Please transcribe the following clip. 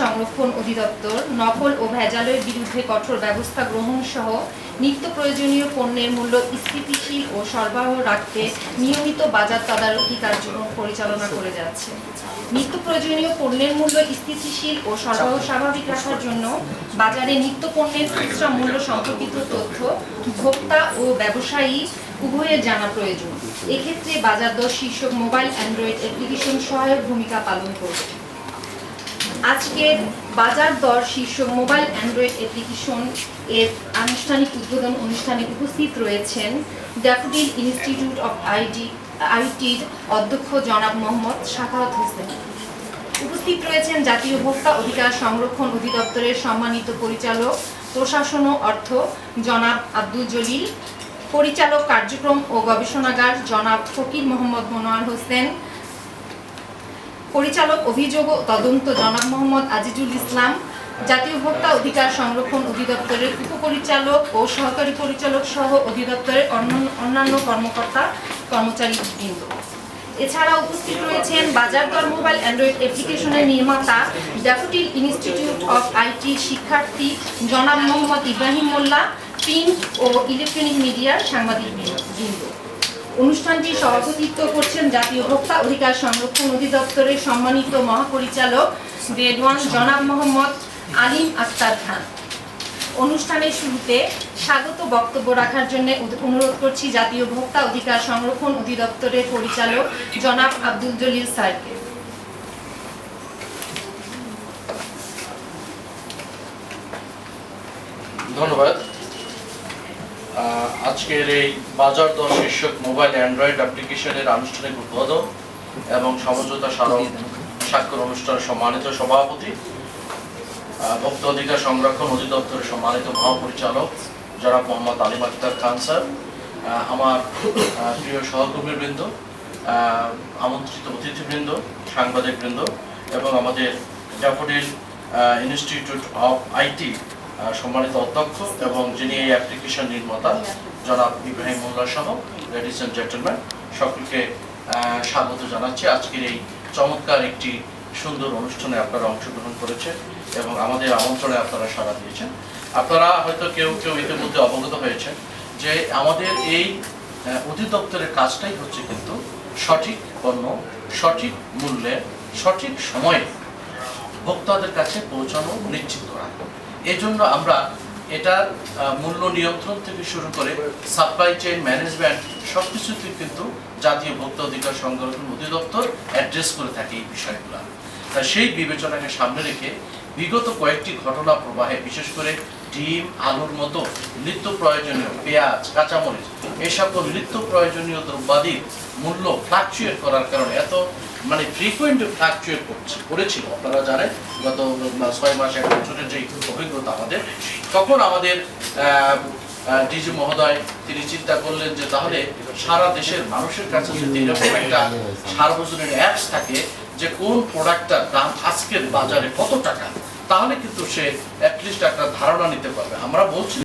সংরক্ষণ অধিদপ্তর নকল ও ভেজালের বিরুদ্ধে কঠোর ব্যবস্থা গ্রহণ সহ নিত্য প্রয়োজনীয় পণ্যের মূল্য স্থিতিশীল ও সরবরাহ রাখতে নিয়মিত বাজার তদারকি কার্যক্রম পরিচালনা করে যাচ্ছে। নিত্য প্রয়োজনীয় পণ্যের মূল্য স্থিতিশীল ও সরবরাহ স্বাভাবিক রাখার জন্য বাজারে নিত্য পণ্যের খুচরা মূল্য সম্পর্কিত তথ্য, ভোক্তা ও ব্যবসায়ী উভয়ের জানা প্রয়োজন। এক্ষেত্রে বাজার দর শীর্ষক মোবাইল অ্যান্ড্রয়েড অ্যাপ্লিকেশন সহায়ক ভূমিকা পালন করবে। আজকের বাজার দর শীর্ষক মোবাইল অ্যান্ড্রয়েড অ্যাপ্লিকেশন এর আনুষ্ঠানিক উদ্বোধন অনুষ্ঠানে উপস্থিত রয়েছেন ড্যাফোডিল ইনস্টিটিউট অফ আইডি, আইটির অধ্যক্ষ জনাব মোহাম্মদ সাখাওয়াত হোসেন। উপস্থিত রয়েছেন জাতীয় ভোক্তা অধিকার সংরক্ষণ অধিদপ্তরের সম্মানিত পরিচালক, প্রশাসন ও অর্থ জনাব আব্দুল জলিল, পরিচালক কার্যক্রম ও গবেষণাগার জনাব ফকির মোহাম্মদ মনোয়ার হোসেন পরিচালক অভিযোগ ও তদন্ত জনাব মোহাম্মদ আজিজুল ইসলাম, জাতীয় ভোক্তা অধিকার সংরক্ষণ অধিদপ্তরের উপপরিচালক ও সহকারী পরিচালক সহ অধিদপ্তরের অন্যান্য কর্মকর্তা, কর্মচারী বৃন্দ। এছাড়া উপস্থিত রয়েছেন বাজার দর মোবাইল অ্যান্ড্রয়েড অ্যাপ্লিকেশনের নির্মাতা, ড্যাফোডিল ইনস্টিটিউট অফ আইটি শিক্ষার্থী জনাব মোহাম্মদ ইব্রাহিম মোল্লা, প্রিন্ট ও ইলেকট্রনিক মিডিয়ার সাংবাদিক বৃন্দ। অনুষ্ঠানটি সভাপতিত্ব করছেন জাতীয় ভোক্তা অধিকার সংরক্ষণ অধিদপ্তরের সম্মানিত মহাপরিচালক গ্রেড ওয়ান জনাব মোহাম্মদ আলিম আক্তার খান। অনুষ্ঠানের শুরুতে স্বাগত বক্তব্য রাখার জন্য অনুরোধ করছি জাতীয় ভোক্তা অধিকার সংরক্ষণ অধিদপ্তরের পরিচালক জনাব আব্দুল জলিল স্যারকে। ধন্যবাদ। আজকের এই বাজার দর শীর্ষক মোবাইল অ্যান্ড্রয়েড অ্যাপ্লিকেশনের আনুষ্ঠানিক উদ্বোধন এবং সমঝোতা স্মারক স্বাক্ষর অনুষ্ঠানের সম্মানিত সভাপতি ভোক্তা অধিকার সংরক্ষণ অধিদপ্তরের সম্মানিত মহাপরিচালক জনাব মোহাম্মদ আলিম আক্তার খান স্যার আমার প্রিয় সহকর্মীবৃন্দ আমন্ত্রিত অতিথিবৃন্দ, সাংবাদিকবৃন্দ এবং আমাদের ড্যাফোডিল ইনস্টিটিউট অফ আইটি সম্মানিত অধ্যক্ষ এবং যিনি এই অ্যাপ্লিকেশন নির্মাতা, জনাব ইব্রাহিম মোল্লা সহ লেডিস অ্যান্ড জেন্টলম্যান সকলকে স্বাগত জানাচ্ছি। আজকের এই চমৎকার একটি সুন্দর অনুষ্ঠানে আপনারা অংশগ্রহণ করেছেন এবং আমাদের আমন্ত্রণে আপনারা সাড়া দিয়েছেন। আপনারা হয়তো কেউ কেউ ইতিমধ্যে অবগত হয়েছেন যে আমাদের এই অধিদপ্তরের কাজটাই হচ্ছে কিন্তু সঠিক পণ্য, সঠিক মূল্যে, সঠিক সময়ে ভোক্তাদের কাছে পৌঁছানো নিশ্চিত করা। এজন্য আমরা এটার মূল্য নিয়ন্ত্রণ থেকে শুরু করে সাপ্লাই চেইন ম্যানেজমেন্ট সব কিছুতে কিন্তু জাতীয় ভোক্তা অধিকার সংরক্ষণ অধিদপ্তর অ্যাড্রেস করে থাকে এই বিষয়গুলো। তা সেই বিবেচনাকে সামনে রেখে বিগত কয়েকটি ঘটনা প্রবাহে বিশেষ করে ডিম, আলুর মতো নিত্য প্রয়োজনীয় পেঁয়াজ, কাঁচামরিচ এই সকল নিত্য প্রয়োজনীয় দ্রব্যাদির মূল্য ফ্লাকচুয়েট করার কারণে এত মানে ফ্রিকুয়েন্ট ফ্লাকচুয়েট করছে, করেছিল। আপনারা জানেন, গত ছয় মাস, এক বছরের যে অভিজ্ঞতা আমাদের, তখন আমাদের ডিজি মহোদয়, তিনি চিন্তা করলেন যে তাহলে সারা দেশের মানুষের কাছে যদি এরকম একটা সার্বজনীন অ্যাপস থাকে যে কোন প্রোডাক্টটার দাম আজকের বাজারে কত টাকা? তাহলে কিন্তু সে অ্যাটলিস্ট একটা ধারণা নিতে পারবে। আমরা বলছি